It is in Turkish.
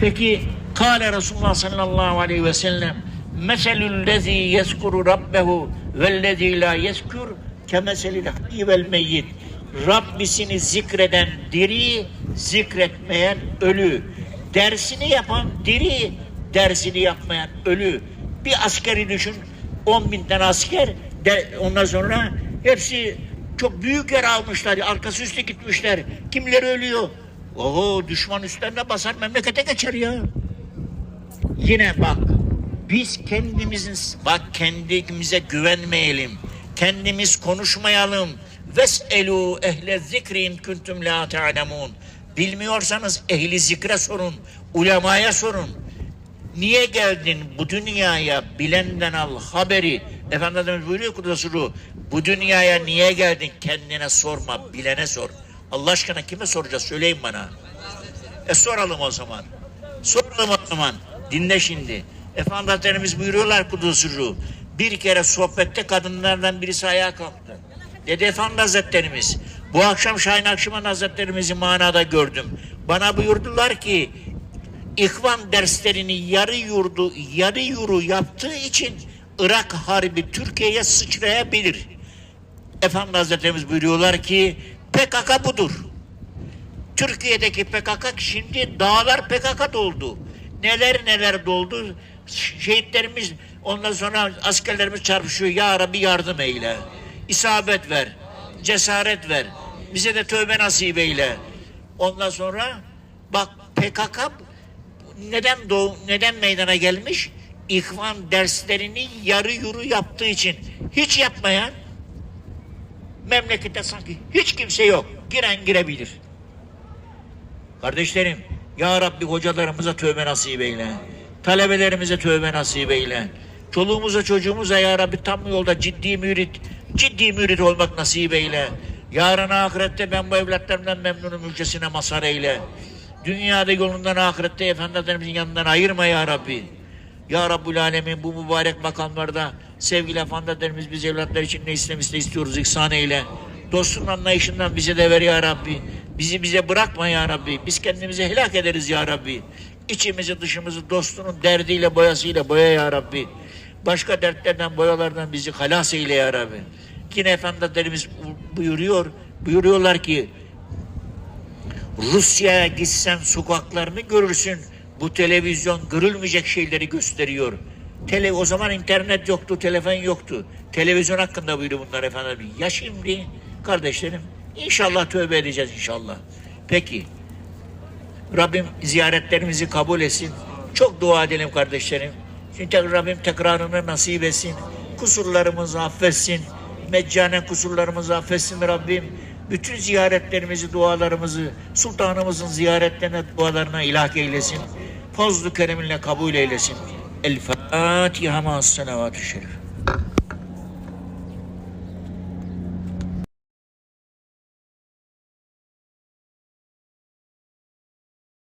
Peki Kale Resulullah sallallahu aleyhi ve sellem Meselül lezî yeskuru rabbehu vellezî la yeskur kemeselil hayy vel meyyit Rabbisini zikreden diri, zikretmeyen ölü. Dersini yapan diri, dersini yapmayan ölü. Bir askeri düşün, 10 bin tane asker, de, ondan sonra hepsi çok büyük yer almışlar, arkası üstü gitmişler. Kimleri ölüyor? Oho düşman üstlerine basar memlekete geçer ya. Yine bak biz kendimizin bak kendimize güvenmeyelim. Kendimiz konuşmayalım. Veselu ehle zikrin kuntum la ta'lemun. Bilmiyorsanız ehli zikre sorun, ulemaya sorun. Niye geldin bu dünyaya bilenden al haberi. Efendimiz buyuruyor Kudüs'ü bu dünyaya niye geldin kendine sorma bilene sor. Allah aşkına kime soracağız söyleyin bana. E soralım o zaman. Soralım o zaman. Dinle şimdi. Efendi Hazretlerimiz buyuruyorlar Kudüs'ü bir kere sohbette kadınlardan birisi ayağa kalktı. Dedi Efendi Hazretlerimiz bu akşam Şahin Akşaman Hazretlerimizi manada gördüm. Bana buyurdular ki İhvan derslerini yarı yurdu, yarı yuru yaptığı için Irak Harbi Türkiye'ye sıçrayabilir. Efendi Hazretlerimiz buyuruyorlar ki PKK budur. Türkiye'deki PKK şimdi dağlar PKK doldu. Neler neler doldu. Şehitlerimiz ondan sonra askerlerimiz çarpışıyor. Ya Rabbi yardım eyle. İsabet ver. Cesaret ver. Bize de tövbe nasip eyle. Ondan sonra bak PKK neden doğu, neden meydana gelmiş? İhvan derslerini yarı yuru yaptığı için hiç yapmayan memlekette sanki hiç kimse yok. Giren girebilir. Kardeşlerim, Ya Rabbi hocalarımıza tövbe nasip eyle. Talebelerimize tövbe nasip eyle. Çoluğumuza çocuğumuza Ya Rabbi tam yolda ciddi mürit, ciddi mürit olmak nasip eyle. Yarın ahirette ben bu evlatlarımdan memnunum müjdesine mazhar eyle. Dünyada yolundan ahirette Efendimizin yanından ayırma Ya Rabbi. Ya Rabbul Alemin bu mübarek makamlarda sevgili efendilerimiz biz evlatlar için ne istemişse istiyoruz ihsan eyle. Dostun anlayışından bize de ver Ya Rabbi. Bizi bize bırakma Ya Rabbi. Biz kendimizi helak ederiz Ya Rabbi. İçimizi dışımızı dostunun derdiyle boyasıyla boya Ya Rabbi. Başka dertlerden boyalardan bizi halas eyle Ya Rabbi. Yine efendilerimiz buyuruyor, buyuruyorlar ki Rusya'ya gitsen sokaklarını görürsün. Bu televizyon görülmeyecek şeyleri gösteriyor. Tele, o zaman internet yoktu, telefon yoktu. Televizyon hakkında buyurdu bunlar efendim. Ya şimdi kardeşlerim inşallah tövbe edeceğiz inşallah. Peki Rabbim ziyaretlerimizi kabul etsin. Çok dua edelim kardeşlerim. Çünkü Rabbim tekrarını nasip etsin. Kusurlarımızı affetsin. Meccanen kusurlarımızı affetsin Rabbim. Bütün ziyaretlerimizi, dualarımızı sultanımızın ziyaretlerine, dualarına ilah eylesin. Fazl-ı kereminle kabul eylesin. El Fatiha ma'as salavatü şerif.